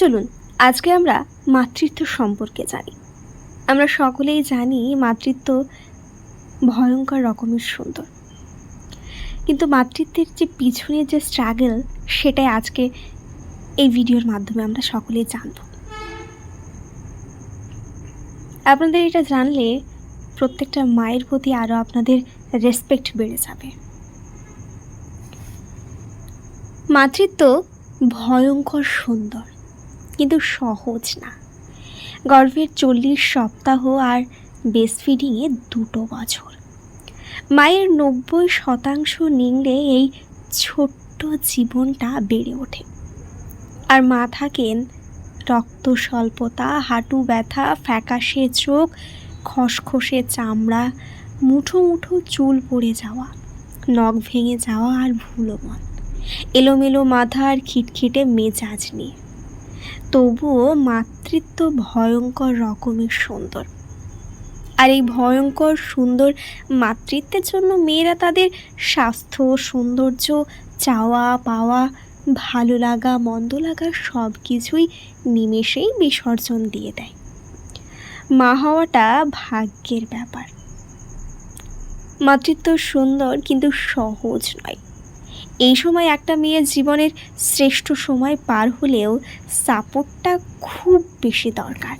চলুন, আজকে আমরা মাতৃত্ব সম্পর্কে জানি। আমরা সকলেই জানি মাতৃত্ব ভয়ঙ্কর রকমের সুন্দর। কিন্তু মাতৃত্বের যে পিছনের যে স্ট্রাগল সেটাই আজকে এই ভিডিওর মাধ্যমে আমরা সকলেই জানব। আপনাদের এটা জানলে প্রত্যেকটা মায়ের প্রতি আরও আপনাদের রেসপেক্ট বেড়ে যাবে। মাতৃত্ব ভয়ঙ্কর সুন্দর। কিন্তু সহজ না। গর্ভের চল্লিশ সপ্তাহ আর বেস্ট ফিডিংয়ে দুটো বছর। মায়ের নব্বই শতাংশ নিংড়ে এই ছোট্ট জীবনটা বেড়ে ওঠে। আর মা থাকেন রক্ত স্বল্পতা হাঁটু ব্যথা, ফ্যাকাশে চোখ, খসখসে চামড়া, মুঠো মুঠো চুল পড়ে যাওয়া, নখ ভেঙে যাওয়া আর ভুলো মন। এলোমেলো মাথা আর খিটখিটে মেজাজ নিয়ে। তবুও মাতৃত্ব ভয়ঙ্কর রকমের সুন্দর। আর এই ভয়ঙ্কর সুন্দর মাতৃত্বের জন্য মেয়েরা তাদের স্বাস্থ্য, সৌন্দর্য, চাওয়া পাওয়া, ভালো লাগা, মন্দ লাগা সব কিছুই নিমেষেই বিসর্জন দিয়ে দেয়। মা হওয়াটা ভাগ্যের ব্যাপার। মাতৃত্ব সুন্দর কিন্তু সহজ নয়। এই সময় একটা মেয়ের জীবনের শ্রেষ্ঠ সময় পার হলেও সাপোর্টটা খুব বেশি দরকার।